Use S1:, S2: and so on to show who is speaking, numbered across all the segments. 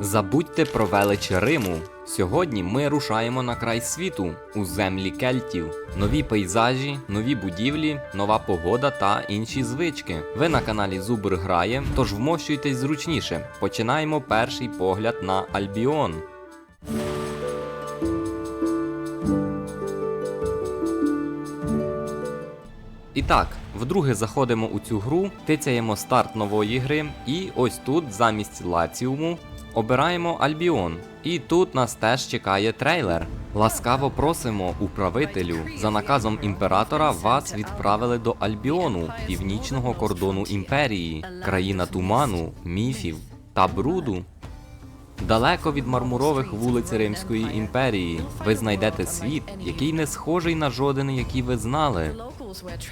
S1: Забудьте про велич Риму. Сьогодні ми рушаємо на край світу у землі кельтів. Нові пейзажі, нові будівлі, нова погода та інші звички. Ви на каналі Зубр грає, тож вмощуйтесь зручніше. Починаємо перший погляд на Альбіон. І так, вдруге заходимо у цю гру, тицяємо старт нової гри, і ось тут замість Лаціуму обираємо Альбіон. І тут нас теж чекає трейлер. Ласкаво просимо, управителю. За наказом імператора вас відправили до Альбіону, північного кордону імперії, країна туману, міфів та бруду. Далеко від мармурових вулиць Римської імперії ви знайдете світ, який не схожий на жоден, який ви знали.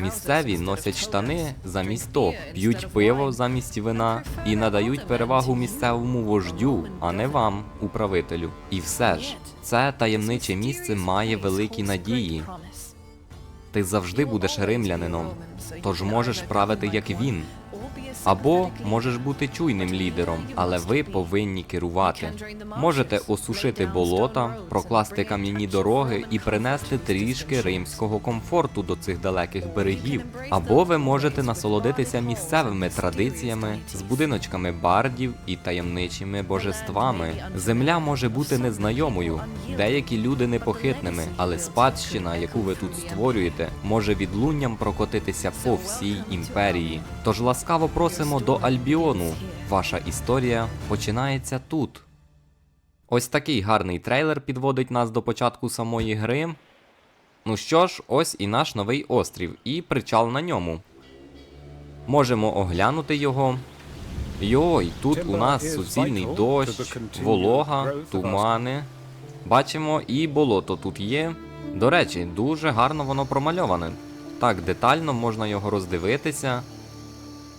S1: Місцеві носять штани замість топ, п'ють пиво замість вина і надають перевагу місцевому вождю, а не вам, управителю. І все ж, це таємниче місце має великі надії. Ти завжди будеш римлянином, тож можеш правити як він. Або можеш бути чуйним лідером, але ви повинні керувати. Можете осушити болота, прокласти кам'яні дороги і принести трішки римського комфорту до цих далеких берегів. Або ви можете насолодитися місцевими традиціями з будиночками бардів і таємничими божествами. Земля може бути незнайомою, деякі люди непохитними, але спадщина, яку ви тут створюєте, може відлунням прокотитися по всій імперії. Тож ласкаво просимо до Альбіону. Ваша історія починається тут. Ось такий гарний трейлер підводить нас до початку самої гри. Ну що ж, ось і наш новий острів, і причал на ньому. Можемо оглянути його. Йой, тут у нас суцільний дощ, волога, тумани. Бачимо, і болото тут є. До речі, дуже гарно воно промальоване. Так детально можна його роздивитися.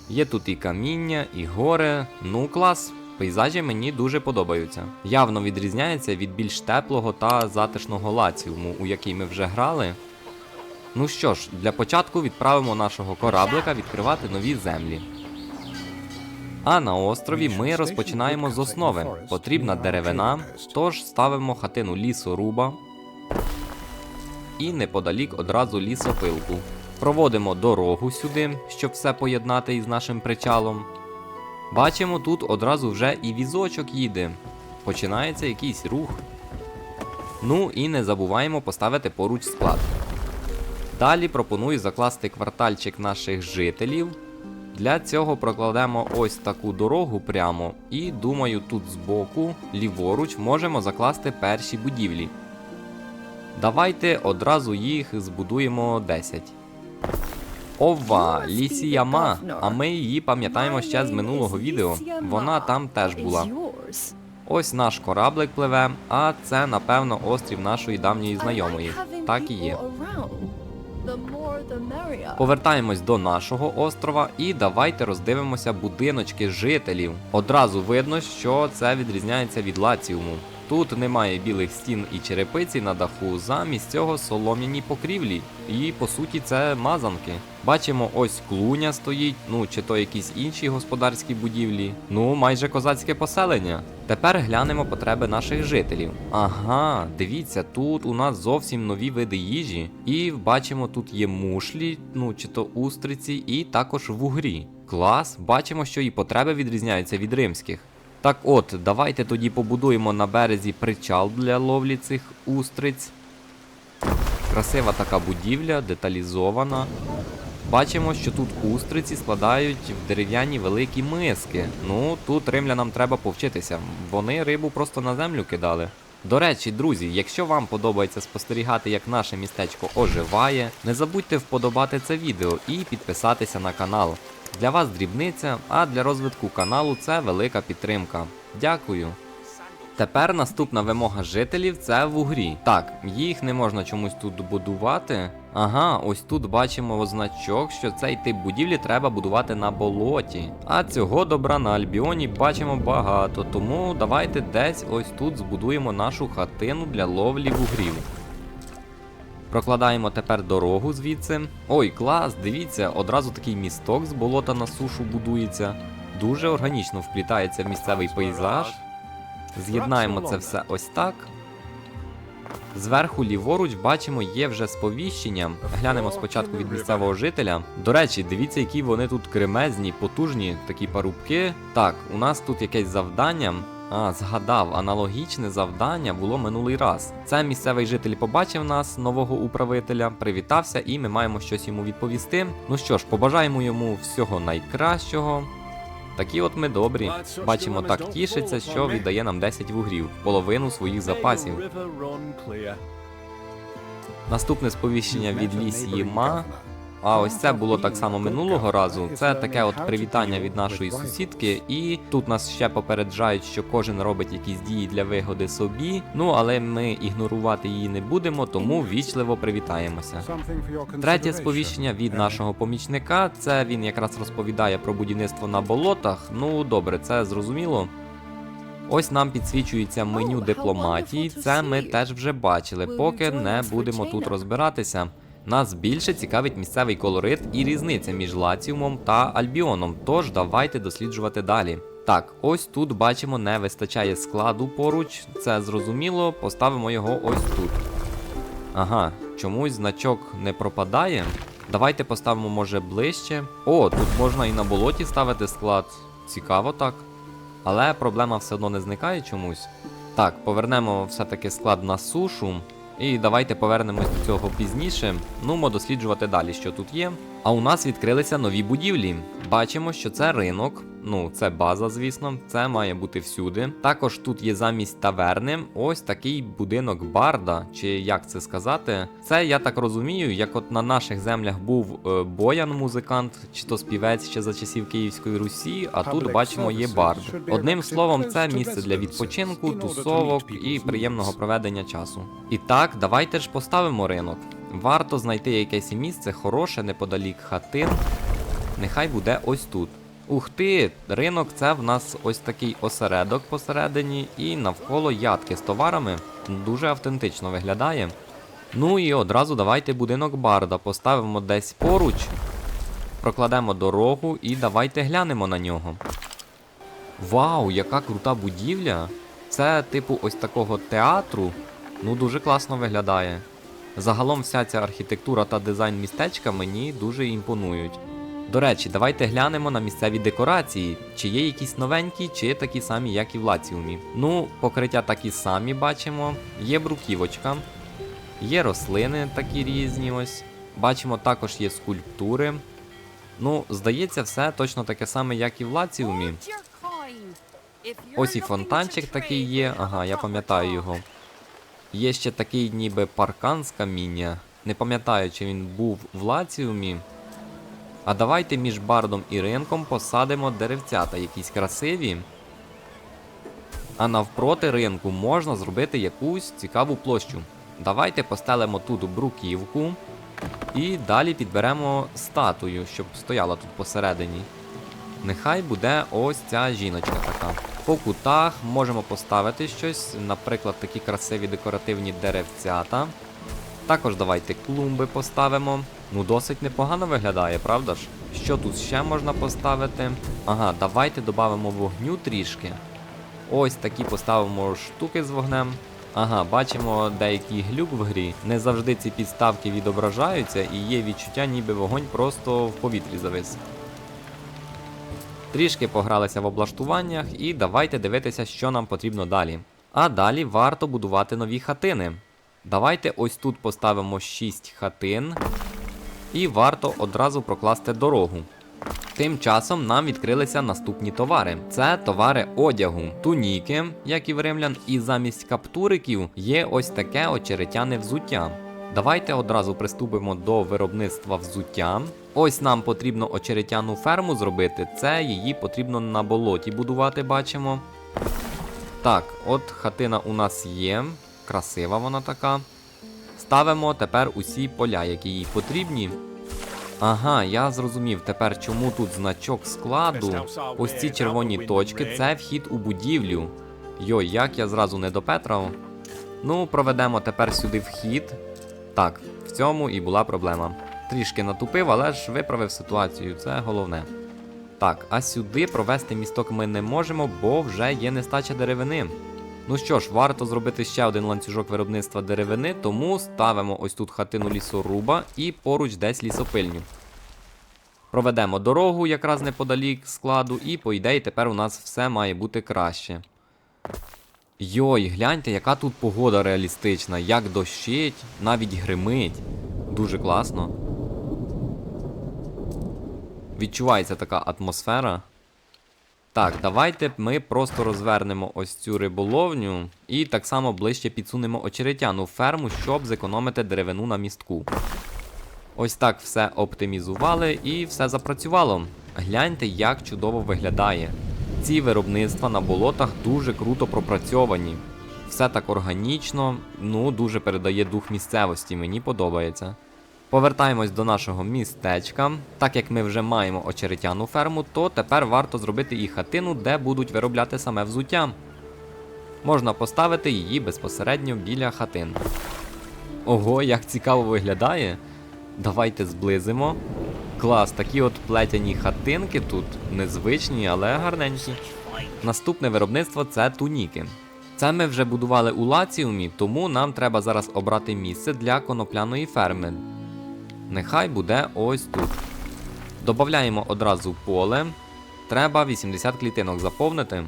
S1: Є тут і каміння, і гори. Ну, клас. Пейзажі мені дуже подобаються. Явно відрізняється від більш теплого та затишного лаціуму, у який ми вже грали. Ну що ж, для початку відправимо нашого кораблика відкривати нові землі. А на острові ми розпочинаємо з основи. Потрібна деревина, тож ставимо хатину лісоруба і неподалік одразу лісопилку. Проводимо дорогу сюди, щоб все поєднати із нашим причалом. Бачимо, тут одразу вже і візочок їде. Починається якийсь рух. Ну і не забуваємо поставити поруч склад. Далі пропоную закласти квартальчик наших жителів. Для цього прокладемо ось таку дорогу прямо, і думаю, тут збоку, ліворуч, можемо закласти перші будівлі. Давайте одразу їх збудуємо 10. Ова, Лісіяма. А ми її пам'ятаємо ще з минулого відео. Вона там теж була. Ось наш кораблик пливе, а це, напевно, острів нашої давньої знайомої. Так і є. Повертаємось до нашого острова і давайте роздивимося будиночки жителів. Одразу видно, що це відрізняється від лаціуму. Тут немає білих стін і черепиці на даху, замість цього солом'яні покрівлі. І по суті це мазанки. Бачимо, ось клуня стоїть, ну чи то якісь інші господарські будівлі. Ну, майже козацьке поселення. Тепер глянемо потреби наших жителів. Ага, дивіться, тут у нас зовсім нові види їжі. І бачимо, тут є мушлі, ну чи то устриці, і також вугрі. Клас, бачимо, що і потреби відрізняються від римських. Так от, давайте тоді побудуємо на березі причал для ловлі цих устриць. Красива така будівля, деталізована. Бачимо, що тут устриці складають в дерев'яні великі миски. Ну, тут римлянам треба повчитися. Вони рибу просто на землю кидали. До речі, друзі, якщо вам подобається спостерігати, як наше містечко оживає, не забудьте вподобати це відео і підписатися на канал. Для вас дрібниця, а для розвитку каналу це велика підтримка. Дякую. Тепер наступна вимога жителів це вугрі. Так, їх не можна чомусь тут будувати. Ага, ось тут бачимо значок, що цей тип будівлі треба будувати на болоті. А цього добра на Альбіоні бачимо багато, тому давайте десь ось тут збудуємо нашу хатину для ловлі вугрів. Прокладаємо тепер дорогу звідси. Ой, клас, дивіться, одразу такий місток з болота на сушу будується. Дуже органічно вплітається в місцевий пейзаж. З'єднаємо це все ось так. Зверху ліворуч бачимо є вже сповіщення. Глянемо спочатку від місцевого жителя. До речі, дивіться, які вони тут кремезні, потужні, такі парубки. Так, у нас тут якесь завдання. А, згадав, аналогічне завдання було минулий раз. Це місцевий житель побачив нас, нового управителя, привітався, і ми маємо щось йому відповісти. Ну що ж, побажаємо йому всього найкращого. Такі от ми добрі. Бачимо, так тішиться, що віддає нам 10 вугрів, половину своїх запасів. Наступне сповіщення від лісії Ма. А ось це було так само минулого разу. Це таке от привітання від нашої сусідки, і тут нас ще попереджають, що кожен робить якісь дії для вигоди собі. Ну але ми ігнорувати її не будемо, тому вічливо привітаємося. Третє сповіщення від нашого помічника. Це він якраз розповідає про будівництво на болотах. Ну добре, це зрозуміло. Ось нам підсвічується меню дипломатії. Це ми теж вже бачили, поки не будемо тут розбиратися. Нас більше цікавить місцевий колорит і різниця між Лаціумом та Альбіоном. Тож давайте досліджувати далі. Так, ось тут бачимо, не вистачає складу поруч. Це зрозуміло, поставимо його ось тут. Ага, чомусь значок не пропадає. Давайте поставимо, може, ближче. О, тут можна і на болоті ставити склад. Цікаво так. Але проблема все одно не зникає чомусь. Так, повернемо все-таки склад на сушу. І давайте повернемось до цього пізніше. Нумо досліджувати далі, що тут є. А у нас відкрилися нові будівлі. Бачимо, що це ринок. Ну, це база, звісно, це має бути всюди. Також тут є замість таверни ось такий будинок барда, чи як це сказати. Це я так розумію, як от на наших землях був е, боян музикант, чи то співець ще за часів Київської Русі, а тут бачимо є бард. Одним словом, це місце для відпочинку, тусовок і приємного проведення часу. І так, давайте ж поставимо ринок. Варто знайти якесь місце хороше неподалік хатин. Нехай буде ось тут. Ух ти, ринок це в нас ось такий осередок посередині, і навколо ядки з товарами дуже автентично виглядає. Ну і одразу давайте будинок барда поставимо десь поруч, прокладемо дорогу і давайте глянемо на нього. Вау, яка крута будівля! Це типу ось такого театру. Ну дуже класно виглядає. Загалом вся ця архітектура та дизайн містечка мені дуже імпонують. До речі, давайте глянемо на місцеві декорації, чи є якісь новенькі, чи такі самі, як і в Лаціумі. Ну, покриття такі самі бачимо, є бруківочка, є рослини такі різні ось. Бачимо, також є скульптури. Ну, здається, все точно таке саме, як і в Лаціумі. Ось і фонтанчик такий є, ага, я пам'ятаю його. Є ще такий ніби паркан з каміння. Не пам'ятаю, чи він був в Лаціумі. А давайте між бардом і ринком посадимо деревцята якісь красиві. А навпроти ринку можна зробити якусь цікаву площу. Давайте постелимо тут бруківку. І далі підберемо статую, щоб стояла тут посередині. Нехай буде ось ця жіночка така. По кутах можемо поставити щось, наприклад, такі красиві декоративні деревцята. Також давайте клумби поставимо. Ну, досить непогано виглядає, правда ж? Що тут ще можна поставити? Ага, давайте додамо вогню трішки. Ось такі поставимо штуки з вогнем. Ага, бачимо деякий глюк в грі. Не завжди ці підставки відображаються і є відчуття, ніби вогонь просто в повітрі завис. Трішки погралися в облаштуваннях і давайте дивитися, що нам потрібно далі. А далі варто будувати нові хатини. Давайте ось тут поставимо 6 хатин. І варто одразу прокласти дорогу. Тим часом нам відкрилися наступні товари. Це товари одягу, туніки, як і в римлян, і замість каптуриків є ось таке очеретяне взуття. Давайте одразу приступимо до виробництва взуття. Ось нам потрібно очеретяну ферму зробити. Це її потрібно на болоті будувати, бачимо. Так, от хатина у нас є. Красива вона така. Ставимо тепер усі поля, які їй потрібні. Ага, я зрозумів тепер, чому тут значок складу. Ось ці червоні точки це вхід у будівлю. Йой, як я зразу не допетрав. Ну, проведемо тепер сюди вхід. Так, в цьому і була проблема. Трішки натупив, але ж виправив ситуацію, це головне. Так, а сюди провести місток ми не можемо, бо вже є нестача деревини. Ну що ж, варто зробити ще один ланцюжок виробництва деревини, тому ставимо ось тут хатину лісоруба і поруч десь лісопильню. Проведемо дорогу якраз неподалік складу, і по ідеї тепер у нас все має бути краще. Йой, гляньте, яка тут погода реалістична, як дощить, навіть гримить. Дуже класно. Відчувається така атмосфера. Так, давайте ми просто розвернемо ось цю риболовню і так само ближче підсунемо очеретяну ферму, щоб зекономити деревину на містку. Ось так все оптимізували і все запрацювало. Гляньте, як чудово виглядає. Ці виробництва на болотах дуже круто пропрацьовані. Все так органічно, ну дуже передає дух місцевості, мені подобається. Повертаємось до нашого містечка. Так як ми вже маємо очеретяну ферму, то тепер варто зробити і хатину, де будуть виробляти саме взуття. Можна поставити її безпосередньо біля хатин. Ого, як цікаво виглядає. Давайте зблизимо. Клас, такі от плетяні хатинки тут незвичні, але гарненькі. Наступне виробництво це туніки. Це ми вже будували у лаціумі, тому нам треба зараз обрати місце для конопляної ферми. Нехай буде ось тут. Добавляємо одразу поле. Треба 80 клітинок заповнити.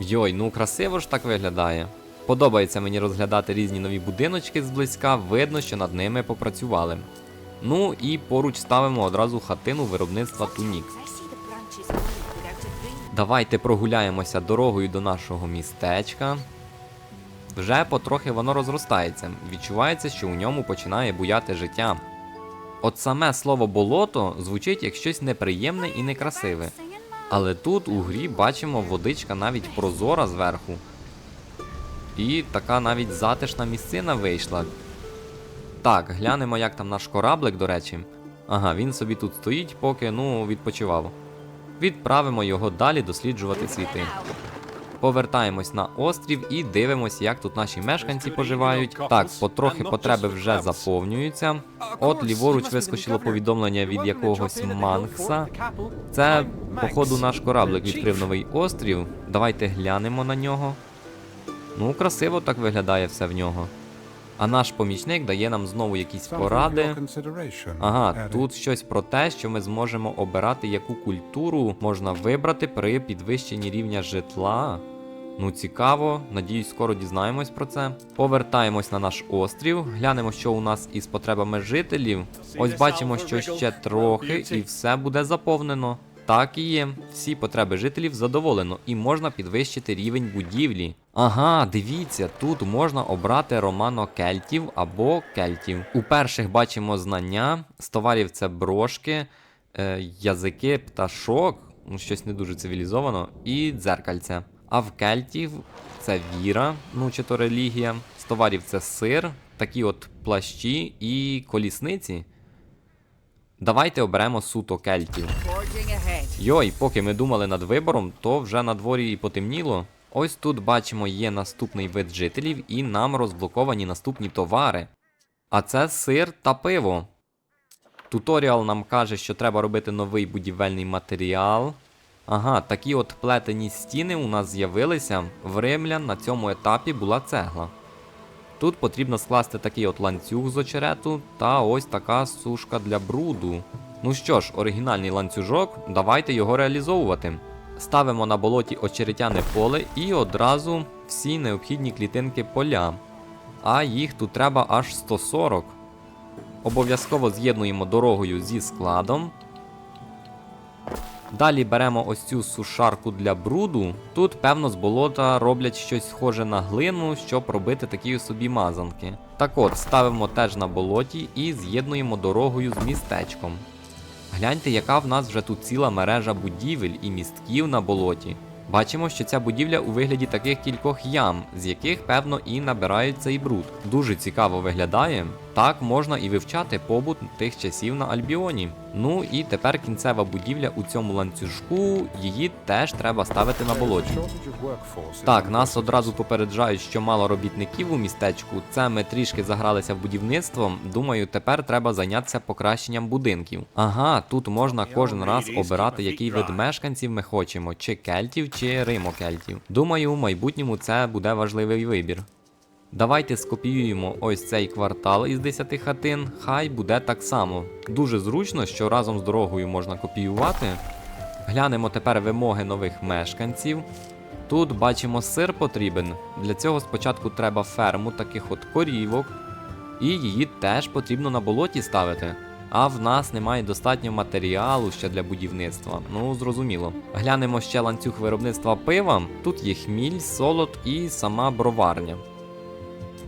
S1: Йой, ну красиво ж так виглядає. Подобається мені розглядати різні нові будиночки зблизька, видно, що над ними попрацювали. Ну і поруч ставимо одразу хатину виробництва тунік. Давайте прогуляємося дорогою до нашого містечка. Вже потрохи воно розростається. Відчувається, що у ньому починає буяти життя. От саме слово болото звучить як щось неприємне і некрасиве. Але тут у грі бачимо водичка навіть прозора зверху. І така навіть затишна місцина вийшла. Так, глянемо, як там наш кораблик, до речі. Ага, він собі тут стоїть, поки ну відпочивав. Відправимо його далі досліджувати світи. Повертаємось на острів і дивимось, як тут наші мешканці поживають. Так, потрохи потреби вже заповнюються. От ліворуч вискочило повідомлення від якогось Манкса. Це, походу, наш кораблик відкрив новий острів. Давайте глянемо на нього. Ну, красиво так виглядає все в нього. А наш помічник дає нам знову якісь поради. Ага, тут щось про те, що ми зможемо обирати, яку культуру можна вибрати при підвищенні рівня житла. Ну, цікаво, надіюсь, скоро дізнаємось про це. Повертаємось на наш острів, глянемо, що у нас із потребами жителів. Ось бачимо, що ще трохи, і все буде заповнено. Так і є. Всі потреби жителів задоволено, і можна підвищити рівень будівлі. Ага, дивіться, тут можна обрати романо кельтів або кельтів. У перших бачимо знання, з товарів це брошки, е, язики пташок, ну щось не дуже цивілізовано, і дзеркальце. А в кельтів це віра, ну чи то релігія. З товарів це сир, такі от плащі і колісниці. Давайте оберемо суто кельтів. Йой, поки ми думали над вибором, то вже на дворі і потемніло. Ось тут бачимо є наступний вид жителів, і нам розблоковані наступні товари. А це сир та пиво. Туторіал нам каже, що треба робити новий будівельний матеріал. Ага, такі от плетені стіни у нас з'явилися. В римлян на цьому етапі була цегла. Тут потрібно скласти такий от ланцюг з очерету та ось така сушка для бруду. Ну що ж, оригінальний ланцюжок, давайте його реалізовувати. Ставимо на болоті очеретяне поле і одразу всі необхідні клітинки поля. А їх тут треба аж 140. Обов'язково з'єднуємо дорогою зі складом. Далі беремо ось цю сушарку для бруду. Тут, певно, з болота роблять щось схоже на глину, щоб робити такі собі мазанки. Так от, ставимо теж на болоті і з'єднуємо дорогою з містечком. Гляньте, яка в нас вже тут ціла мережа будівель і містків на болоті. Бачимо, що ця будівля у вигляді таких кількох ям, з яких, певно, і набирають цей бруд. Дуже цікаво виглядає. Так можна і вивчати побут тих часів на Альбіоні. Ну і тепер кінцева будівля у цьому ланцюжку, її теж треба ставити на болоті. Так, нас одразу попереджають, що мало робітників у містечку. Це ми трішки загралися в будівництво. Думаю, тепер треба зайнятися покращенням будинків. Ага, тут можна кожен раз обирати, який вид мешканців ми хочемо, чи кельтів, чи римокельтів. Думаю, в майбутньому це буде важливий вибір. Давайте скопіюємо ось цей квартал із 10 хатин, хай буде так само. Дуже зручно, що разом з дорогою можна копіювати. Глянемо тепер вимоги нових мешканців. Тут бачимо сир потрібен. Для цього спочатку треба ферму таких от корівок, і її теж потрібно на болоті ставити. А в нас немає достатньо матеріалу ще для будівництва. Ну, зрозуміло. Глянемо ще ланцюг виробництва пива. Тут є хміль, солод і сама броварня.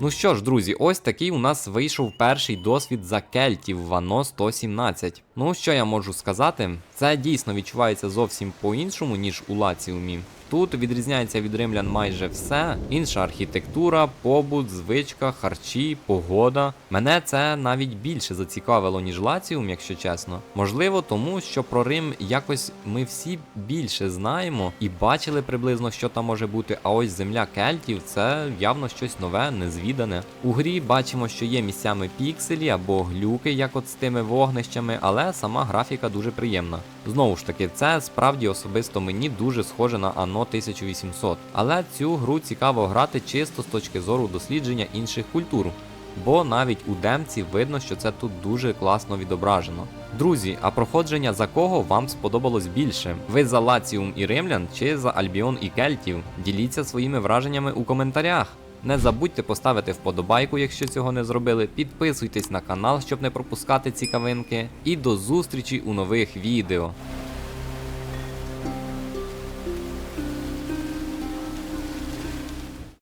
S1: Ну що ж, друзі, ось такий у нас вийшов перший досвід за кельтів Вано 117. Ну, що я можу сказати? Це дійсно відчувається зовсім по-іншому, ніж у Лаціумі. Тут відрізняється від римлян майже все: інша архітектура, побут, звичка, харчі, погода. Мене це навіть більше зацікавило, ніж Лаціум, якщо чесно. Можливо, тому що про Рим якось ми всі більше знаємо і бачили приблизно, що там може бути. А ось земля кельтів це явно щось нове, незвідане. У грі бачимо, що є місцями пікселі або глюки, як от з тими вогнищами, але сама графіка дуже приємна. Знову ж таки, це справді особисто мені дуже схоже на Anno 1800. Але цю гру цікаво грати чисто з точки зору дослідження інших культур. Бо навіть у демці видно, що це тут дуже класно відображено. Друзі, а проходження за кого вам сподобалось більше? Ви за Лаціум і Римлян чи за Альбіон і Кельтів? Діліться своїми враженнями у коментарях. Не забудьте поставити вподобайку, якщо цього не зробили. Підписуйтесь на канал, щоб не пропускати цікавинки. І до зустрічі у нових відео.